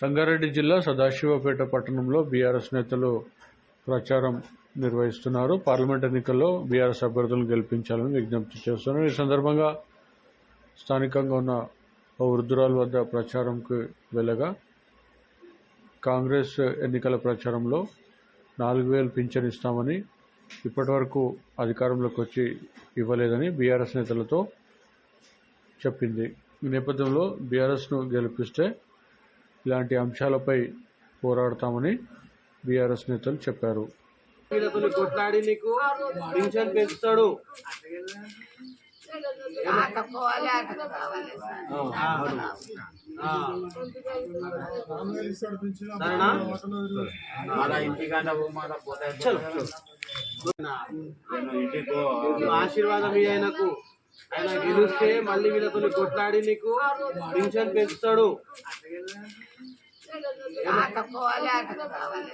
సంగారెడ్డి జిల్లా సదాశివపేట పట్టణంలో బీఆర్ఎస్ నేతలు ప్రచారం నిర్వహిస్తున్నారు. పార్లమెంట్ ఎన్నికల్లో బీఆర్ఎస్ అభ్యర్థులను గెలిపించాలని విజ్ఞప్తి చేస్తున్నారు. ఈ సందర్భంగా స్థానికంగా ఉన్న ఓ వద్ద ప్రచారంకు వెళ్ళగా కాంగ్రెస్ ఎన్నికల ప్రచారంలో నాలుగు వేలు పింఛన్ ఇస్తామని ఇప్పటివరకు అధికారంలోకి వచ్చి ఇవ్వలేదని బీఆర్ఎస్ నేతలతో చెప్పింది. ఈ నేపథ్యంలో బీఆర్ఎస్ను గెలిపిస్తే ఇలాంటి అంశాలపై పోరాడతామని బీఆర్ఎస్ నేతలు చెప్పారు. కొట్లాడి నీకు పింఛన్ పెంచుతాడు. ఆశీర్వాదం ఆయనకు. ఆయన గెలిస్తే మళ్ళీ వీళ్ళతో కొట్లాడి నీకు పింఛన్ పెంచుతాడు. ఆటపోవాలి ఆటకు కావాలి.